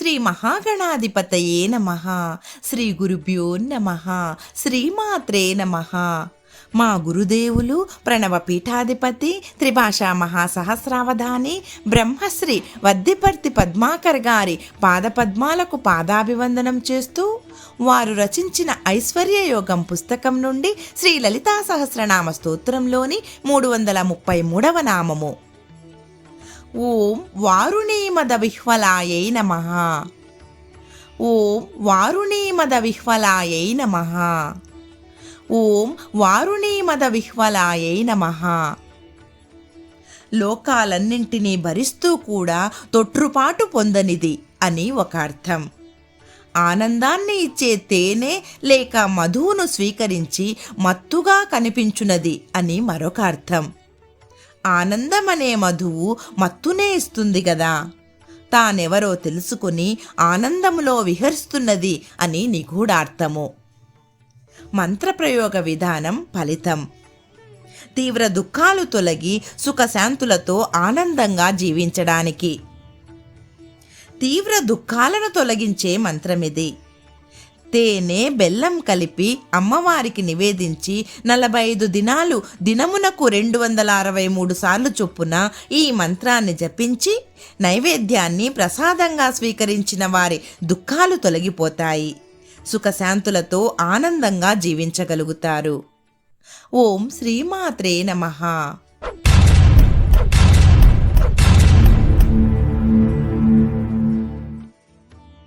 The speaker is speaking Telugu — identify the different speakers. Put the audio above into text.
Speaker 1: శ్రీ మహాగణాధిపతయే నమ. శ్రీ గురుభ్యో నమ. శ్రీమాత్రే నమ. మా గురుదేవులు ప్రణవ పీఠాధిపతి త్రిభాషా మహాసహస్రావధాని బ్రహ్మశ్రీ వద్దిపర్తి పద్మాకర్ గారి పాదపద్మాలకు పాదాభివందనం చేస్తూ వారు రచించిన ఐశ్వర్య యోగం పుస్తకం నుండి శ్రీ లలితా సహస్రనామ స్తోత్రంలోని మూడు వందల ముప్పై మూడవ నామము. ఓం వారుణీమద విహ్వలాయై నమ. ఓం వారుణీమద విహ్వలాయై నమ. ఓం వారుణీమద విహ్వలాయై నమ. లోకాలన్నింటినీ భరిస్తూ కూడా తొట్రుపాటు పొందనిది అని ఒక అర్థం. ఆనందాన్ని ఇచ్చే తేనె లేక మధువును స్వీకరించి మత్తుగా కనిపించునది అని మరొక అర్థం. ఆనందం అనే మధువు మత్తునే ఇస్తుంది కదా తానెవరో తెలుసుకుని ఆనందములో విహరిస్తున్నది అని నిగూఢార్థము. మంత్రప్రయోగ విధానం ఫలితం. తీవ్ర దుఃఖాలు తొలగి సుఖశాంతులతో ఆనందంగా జీవించడానికి. తీవ్ర దుఃఖాలను తొలగించే మంత్రమిది. తేనె బెల్లం కలిపి అమ్మవారికి నివేదించి నలభై ఐదు దినాలు దినమునకు రెండు వందల అరవై మూడు సార్లు చొప్పున ఈ మంత్రాన్ని జపించి నైవేద్యాన్ని ప్రసాదంగా స్వీకరించిన వారి దుఃఖాలు తొలగిపోతాయి. సుఖశాంతులతో ఆనందంగా జీవించగలుగుతారు. ఓం శ్రీమాత్రే నమః.